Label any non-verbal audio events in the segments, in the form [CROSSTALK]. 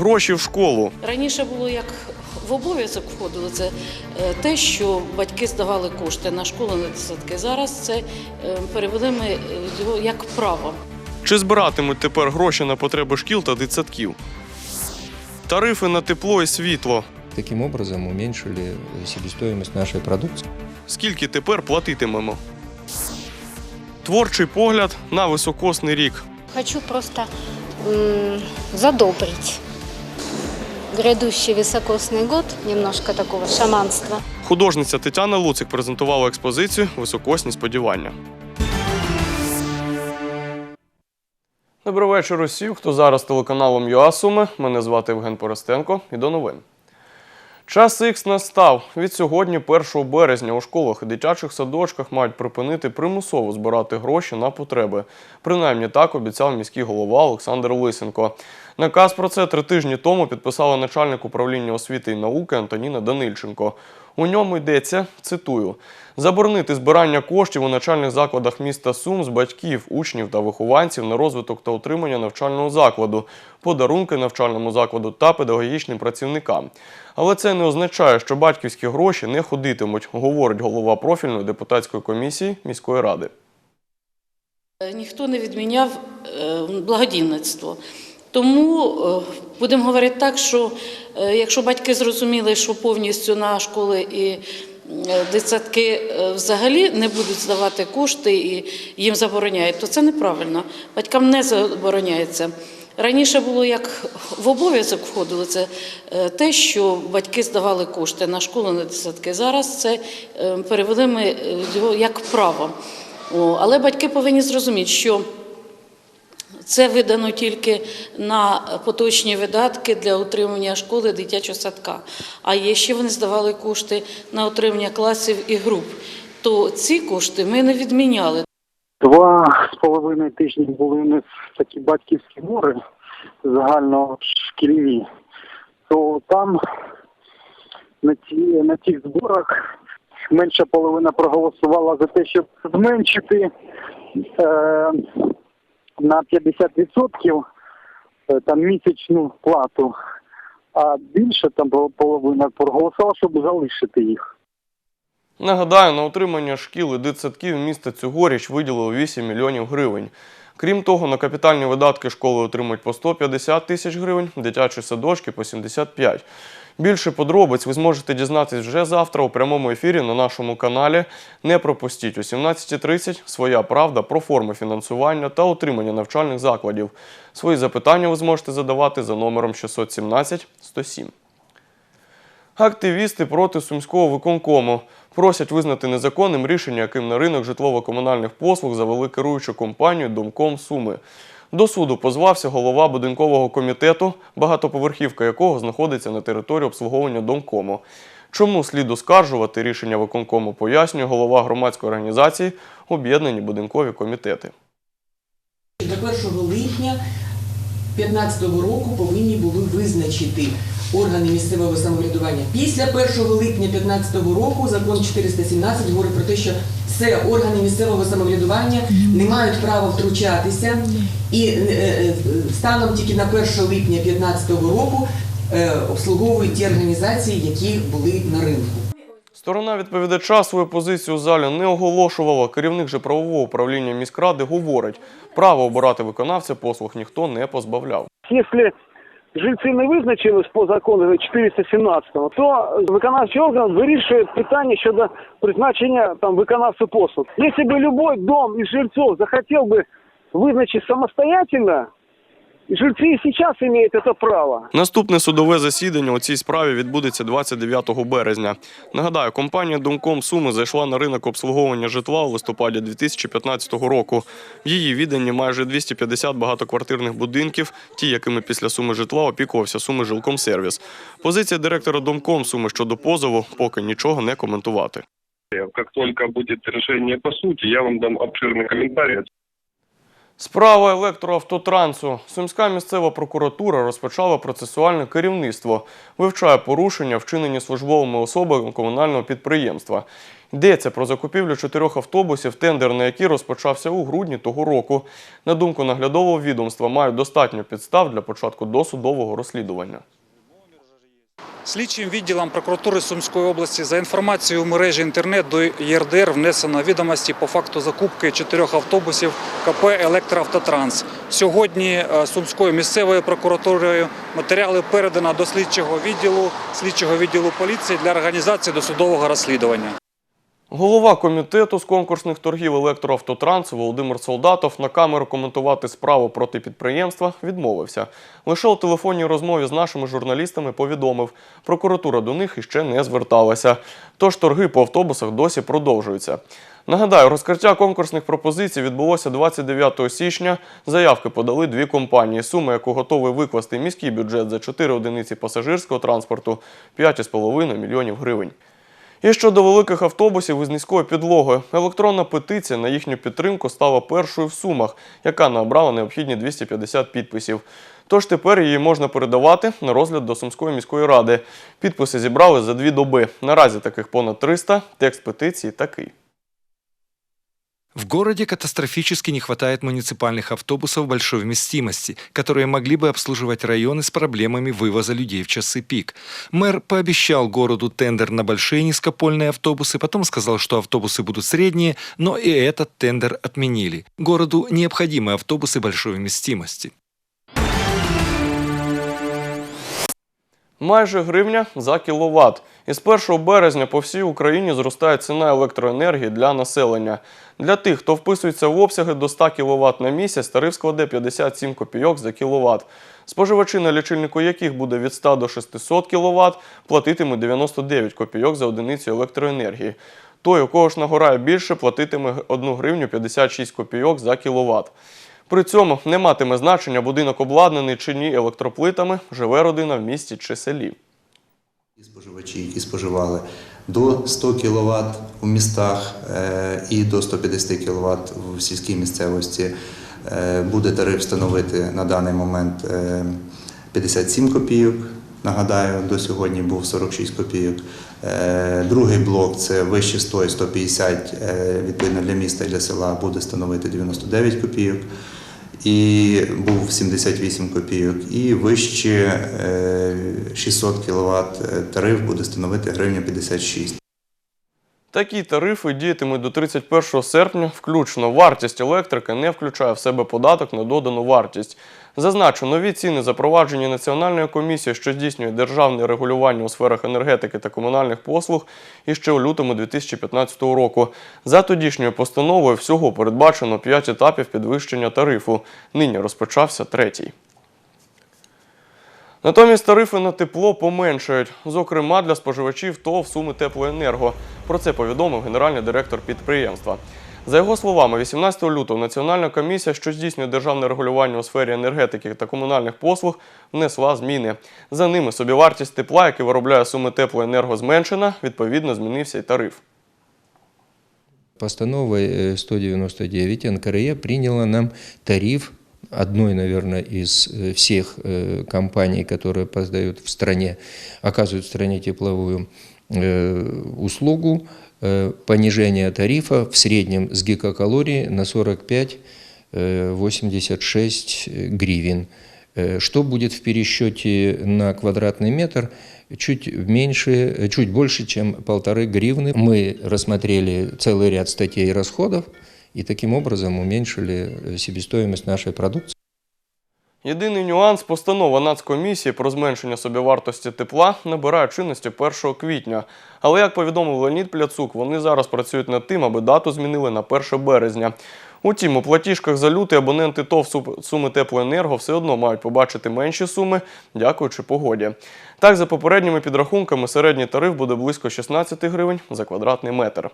Гроші в школу. Раніше було як в обов'язок входило це е, те, що батьки здавали кошти на школу на десятки. Зараз це е, перевели ми його як право. Чи збиратимуть тепер гроші на потреби шкіл та дитсадків? Тарифи на тепло і світло. Таким образом уменьшили себестоимость нашей продукции. Скільки тепер платитимемо? Творчий погляд на високосний рік. Хочу просто м, задобрить грядущий високосный год, немножко такого шаманства. Художниця Тетяна Луцик презентувала експозицію Високосні сподівання. Добрий вечір усім, хто зараз телеканалом ЮА Суми. Мене звати Євген Поростенко і до новин. Час Х настав. Від сьогодні, 1 березня, у школах і дитячих садочках мають припинити примусово збирати гроші на потреби. Принаймні так обіцяв міський голова Олександр Лисенко. Наказ про це три тижні тому підписала начальник управління освіти і науки Антоніна Данильченко. У ньому йдеться, цитую, заборонити збирання коштів у навчальних закладах міста Сум з батьків, учнів та вихованців на розвиток та утримання навчального закладу, подарунки навчальному закладу та педагогічним працівникам. Але це не означає, що батьківські гроші не ходитимуть, говорить голова профільної депутатської комісії міської ради. Е, Ніхто не відміняв е, благодійництво. Тому е, будемо говорити так, що е, якщо батьки зрозуміли, що повністю на школи і е, дитсадки взагалі не будуть здавати кошти і їм забороняють, то це неправильно. Батькам не забороняється. Раніше було як в обов'язок входило це те, що батьки здавали кошти на школу на дитсадки. Зараз це перевели ми його як право. Але батьки повинні зрозуміти, що це видано тільки на поточні видатки для утримання школи дитячого садка. А є ще вони здавали кошти на утримання класів і груп. То ці кошти ми не відміняли. Два з половиною тижні були у нас такі батьківські збори загальношкільні, то там на, ті, на тих зборах менша половина проголосувала за те, щоб зменшити е, на 50% е, там місячну плату, а більше там половина проголосувала, щоб залишити їх. Нагадаю, на утримання шкіл і дитсадків міста цьогоріч виділило 8 мільйонів гривень. Крім того, на капітальні видатки школи отримують по 150 тисяч гривень, дитячі садочки по 75. Більше подробиць ви зможете дізнатись вже завтра у прямому ефірі на нашому каналі. Не пропустіть о 17.30 своя правда про форми фінансування та утримання навчальних закладів. Свої запитання ви зможете задавати за номером 617 107. Активісти проти сумського виконкому просять визнати незаконним рішення, яким на ринок житлово-комунальних послуг завели керуючу компанію Домком Суми. До суду позвався голова будинкового комітету, багатоповерхівка якого знаходиться на території обслуговування Домкому. Чому слід оскаржувати рішення виконкому, пояснює голова громадської організації Об'єднані будинкові комітети. До 1 липня 2015 року повинні були визначити органи місцевого самоврядування. Після 1 липня 2015 року закон 417 говорить про те, що все органи місцевого самоврядування не мають права втручатися, і е, е, станом тільки на 1 липня 2015 року е, обслуговують ті організації, які були на ринку. Сторона відповідача свою позицію у залі не оголошувала. Керівник же правового управління міськради говорить, право обирати виконавця послуг ніхто не позбавляв. Якщо жильці не визначились по закону 417, то виконавчий орган вирішує питання щодо призначення там виконавцю послуг. Якщо б любой дом із жильців захотів би визначити самостоятельно, жильці і зараз мають це право. Наступне судове засідання у цій справі відбудеться 29 березня. Нагадаю, компанія Домком Суми зайшла на ринок обслуговування житла у листопаді 2015 року. В її відданні майже 250 багатоквартирних будинків, ті, якими після суми житла опікувався суми жилкомсервіс. Позиція директора Домком Суми щодо позову поки нічого не коментувати. Как только будет решение по сути, я вам дам обширный комментарий. Справа електроавтотрансу. Сумська місцева прокуратура розпочала процесуальне керівництво, вивчає порушення, вчинені службовими особами комунального підприємства. Йдеться про закупівлю чотирьох автобусів, тендер на які розпочався у грудні того року. На думку наглядового відомства, мають достатньо підстав для початку досудового розслідування. Слідчим відділом прокуратури Сумської області за інформацією в мережі інтернет до ЄРДР внесено відомості по факту закупки чотирьох автобусів КП «Електроавтотранс». Сьогодні е, Сумською місцевою прокуратурою матеріали передано до слідчого відділу, слідчого відділу поліції для організації досудового розслідування. Голова комітету з конкурсних торгів електроавтотрансу Володимир Солдатов на камеру коментувати справу проти підприємства відмовився. Лише у телефонній розмові з нашими журналістами повідомив, прокуратура до них іще не зверталася. Тож торги по автобусах досі продовжуються. Нагадаю, розкриття конкурсних пропозицій відбулося 29 січня. Заявки подали дві компанії. Сума, яку готовий викласти міський бюджет за 4 одиниці пасажирського транспорту 5,5 мільйонів гривень. І щодо великих автобусів із низькою підлогою, електронна петиція на їхню підтримку стала першою в Сумах, яка набрала необхідні 250 підписів. Тож тепер її можна передавати на розгляд до Сумської міської ради. Підписи зібрали за дві доби. Наразі таких понад 300. Текст петиції такий. В городе катастрофически не хватает муниципальных автобусов большой вместимости, которые могли бы обслуживать районы с проблемами вывоза людей в часы пик. Мэр пообещал городу тендер на большие низкопольные автобусы, потом сказал, что автобусы будут средние, но и этот тендер отменили. Городу необходимы автобусы большой вместимости. Майже гривня за кіловат. Із 1 березня по всій Україні зростає ціна електроенергії для населення. Для тих, хто вписується в обсяги до 100 кВт на місяць, тариф складе 57 копійок за кіловат. Споживачі, на лічильнику яких буде від 100 до 600 кВт, платитимуть 99 копійок за одиницю електроенергії. Той, у кого ж нагорає більше, платитиме 1 гривню 56 копійок за кіловат. При цьому не матиме значення будинок обладнаний чи ні електроплитами, живе родина в місті чи селі. Споживачі, які споживали до 100 кВт у містах е, і до 150 кВт в сільській місцевості, е, буде тариф становити на даний момент е, 57 копійок. Нагадаю, до сьогодні був 46 копійок. Е, Другий блок це вище 100 і 150, е, відповідно для міста і для села буде становити 99 копійок. І був 78 копійок, і вище е, 600 кВт тариф буде становити гривня 56. Такі тарифи діятимуть до 31 серпня. Включно вартість електрики не включає в себе податок на додану вартість. Зазначу, нові ціни запроваджені Національною комісією, що здійснює державне регулювання у сферах енергетики та комунальних послуг іще у лютому 2015 року. За тодішньою постановою всього передбачено 5 етапів підвищення тарифу. Нині розпочався третій. Натомість тарифи на тепло поменшають, зокрема для споживачів ТОВ Суми Теплоенерго. Про це повідомив генеральний директор підприємства. За його словами, 18 лютого Національна комісія, що здійснює державне регулювання у сфері енергетики та комунальних послуг, внесла зміни. За ними собівартість тепла, який виробляє суми теплоенерго, зменшена. Відповідно, змінився й тариф. Постановой э, 199 НКРЕ приняла нам тариф одной, наверное, из э, всех э, компаний, которые поздают в стране, оказывают в стране тепловую э, услугу, э, понижение тарифа в среднем с гигакалории на 45-86 гривен. Э, Что будет в пересчете на квадратный метр? Чуть меньше, э, чуть больше, чем полторы гривны. Мы рассмотрели целый ряд статей расходов и таким образом уменьшили э, себестоимость нашей продукции. Єдиний нюанс постанова Нацкомісії про зменшення собівартості тепла набирає чинності 1 квітня. Але як повідомив Леонід Пляцук, вони зараз працюють над тим, аби дату змінили на 1 березня. Утім, у платіжках за лютий абоненти ТОВ Суми Теплоенерго все одно мають побачити менші суми, дякуючи погоді. Так, за попередніми підрахунками, середній тариф буде близько 16 гривень за квадратний метр.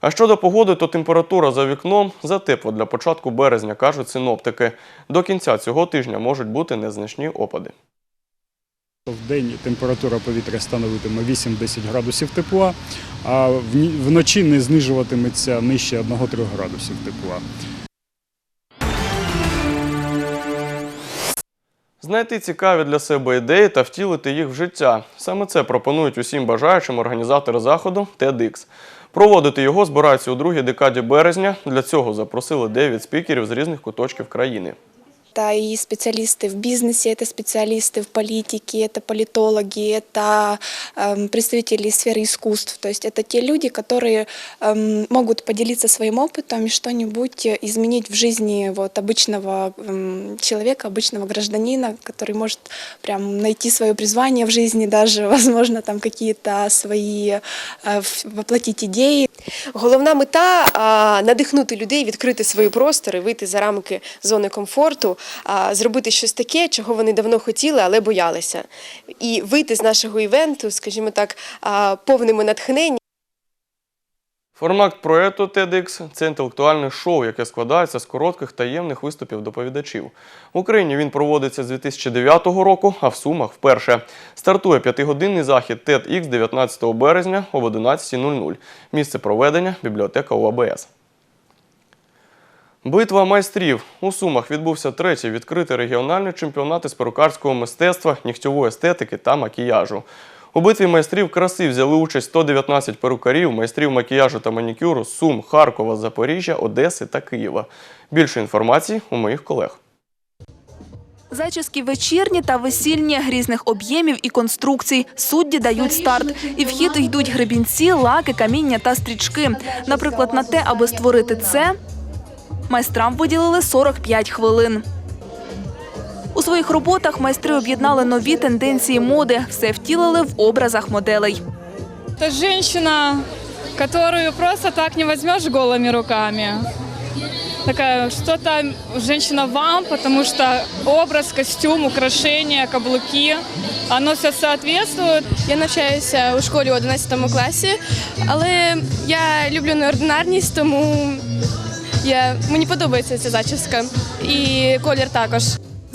А щодо погоди, то температура за вікном затепла для початку березня, кажуть синоптики. До кінця цього тижня можуть бути незначні опади. В день температура повітря становитиме 8-10 градусів тепла, а вночі не знижуватиметься нижче 1-3 градусів тепла. Знайти цікаві для себе ідеї та втілити їх в життя. Саме це пропонують усім бажаючим організатори заходу TEDx. Проводити його збираються у другій декаді березня. Для цього запросили 9 спікерів з різних куточків країни. Это и специалисты в бизнесе, это специалисты в политике, это политологи, это эм, представители сферы искусств. То есть это те люди, которые эм, могут поделиться своим опытом и что-нибудь изменить в жизни вот, обычного эм, человека, обычного гражданина, который может прям найти свое призвание в жизни, [LAUGHS] даже, возможно, там какие-то свои, э, воплотить идеи. Головна мета надихнути людей, відкрити свої простори, вийти за рамки зони комфорту, зробити щось таке, чого вони давно хотіли, але боялися. І вийти з нашого івенту, скажімо так, повними натхнення. Формат проєкту TEDx – це інтелектуальне шоу, яке складається з коротких таємних виступів доповідачів. В Україні він проводиться з 2009 року, а в Сумах вперше. Стартує п'ятигодинний захід TEDx 19 березня об 11.00. Місце проведення – бібліотека УАБС. Битва майстрів. У Сумах відбувся третій відкритий регіональний чемпіонат із перукарського мистецтва, нігтєвої естетики та макіяжу. У битві майстрів краси взяли участь 119 перукарів, майстрів макіяжу та манікюру з Сум, Харкова, Запоріжжя, Одеси та Києва. Більше інформації у моїх колег. Зачіски вечірні та весільні різних об'ємів і конструкцій. Судді дають старт. І в хід йдуть гребінці, лаки, каміння та стрічки. Наприклад, на те, аби створити це, майстрам виділили 45 хвилин. У своїх роботах майстри об'єднали нові тенденції моди, все втілили в образах моделей. Это женщина, которую просто так не возьмешь голыми руками. Такая что-то женщина вам, потому что образ, костюм, украшения, каблуки, оно все соответствует. Я навчаюся у школі у 11 класі, але я люблю неординарність, тому я, мені подобається ця зачіска. І колір також.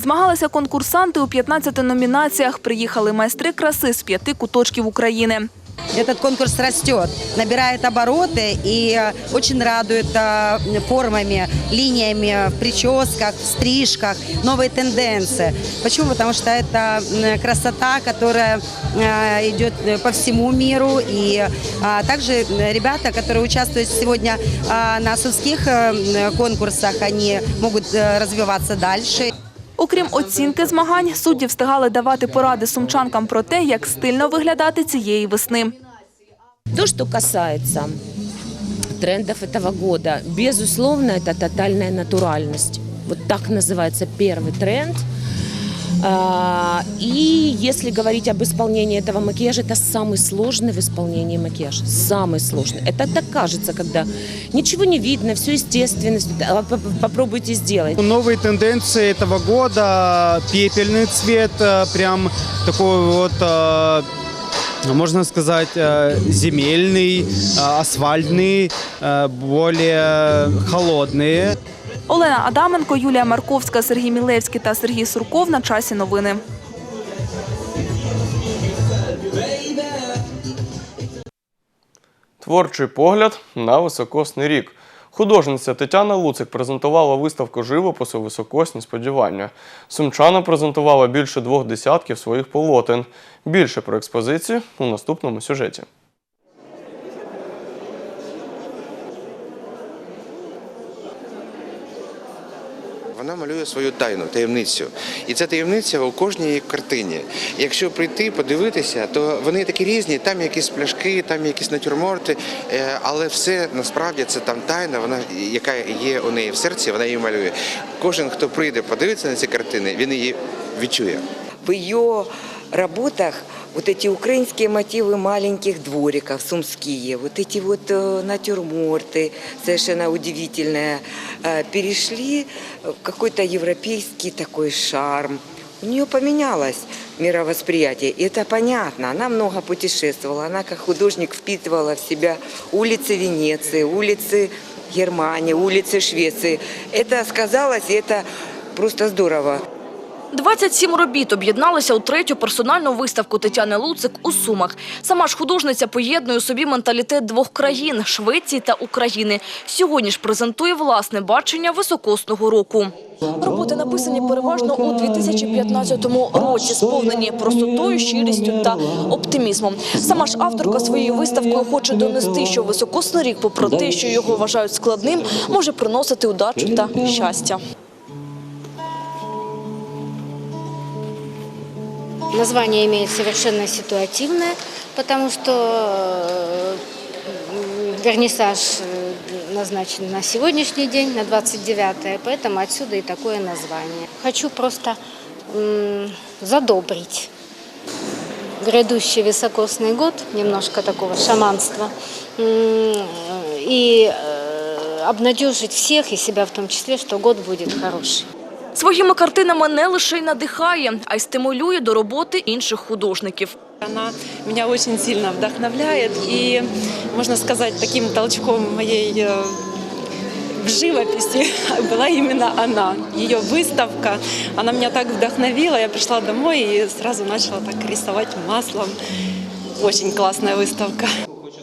Змагалися конкурсанти у 15 номінаціях. Приїхали майстри краси з п'яти куточків України. Этот конкурс растет, набирает обороты и э, очень радует э, формами, линиями в прическах, в стрижках, новые тенденции. Почему? Потому что это м, красота, которая э, идет э, по всему миру. И а, также э, ребята, которые участвуют сегодня а, на сумских э, м, конкурсах, они могут э, развиваться дальше. Окрім оцінки змагань, судді встигали давати поради сумчанкам про те, як стильно виглядати цієї весни. То, что касается трендов этого года, безусловно, это тотальная натуральность. Вот так называется первый тренд. А, И если говорить об исполнении этого макияжа, это самый сложный в исполнении макияж. Самый сложный. Это так кажется, когда ничего не видно, все естественно. А поп- Попробуйте сделать. Новые тенденции этого года, пепельный цвет, э, прям такой вот, э, можно сказать, э, земельный, э, асфальтный, э, более холодные. Олена Адаменко, Юлія Марковська, Сергій Мілевський та Сергій Сурков на часі новини. Творчий погляд на високосний рік. Художниця Тетяна Луцик презентувала виставку живопису Високосні сподівання. Сумчана презентувала більше двох десятків своїх полотен. Більше про експозицію у наступному сюжеті. Вона малює свою тайну, таємницю. І ця таємниця у кожній картині. Якщо прийти, подивитися, то вони такі різні, там якісь пляшки, там якісь натюрморти, е, але все насправді це там тайна, вона, яка є у неї в серці, вона її малює. Кожен, хто прийде, подивиться на ці картини, він її відчує. в ее работах вот эти украинские мотивы маленьких двориков, сумские, вот эти вот э, натюрморты, совершенно удивительные, э, перешли в какой-то европейский такой шарм. У нее поменялось мировосприятие, и это понятно. Она много путешествовала, она как художник впитывала в себя улицы Венеции, улицы Германии, улицы Швеции. Это сказалось, и это просто здорово. 27 робіт об'єдналися у третю персональну виставку Тетяни Луцик у Сумах. Сама ж художниця поєднує у собі менталітет двох країн – Швеції та України. Сьогодні ж презентує власне бачення високосного року. Роботи написані переважно у 2015 році, сповнені простотою, щирістю та оптимізмом. Сама ж авторка своєю виставкою хоче донести, що високосний рік, попри те, що його вважають складним, може приносити удачу та щастя. Название имеет совершенно ситуативное, потому что э, вернисаж э, назначен на сегодняшний день, на 29 поэтому отсюда и такое название. Хочу просто задобрить грядущий високосный год, немножко такого шаманства, м, и э, обнадежить всех, и себя в том числе, что год будет хороший. Своїми картинами не лише й надихає, а й стимулює до роботи інших художників. Она меня очень сильно вдохновляет и, можно сказать, таким толчком моей э, в живописи [LAUGHS] была именно она. Ее выставка, она меня так вдохновила. Я пришла домой и сразу начала так рисовать маслом. Очень классная выставка.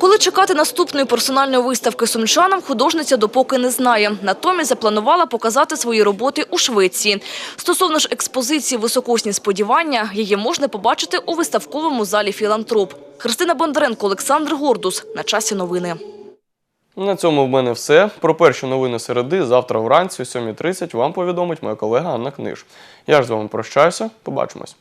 Коли чекати наступної персональної виставки сумчанам, художниця допоки не знає. Натомість запланувала показати свої роботи у Швеції. Стосовно ж експозиції «Високосні сподівання», її можна побачити у виставковому залі «Філантроп». Христина Бондаренко, Олександр Гордус. На часі новини. На цьому в мене все. Про перші новини середи завтра вранці о 7.30 вам повідомить моя колега Анна Книж. Я ж з вами прощаюся. Побачимось.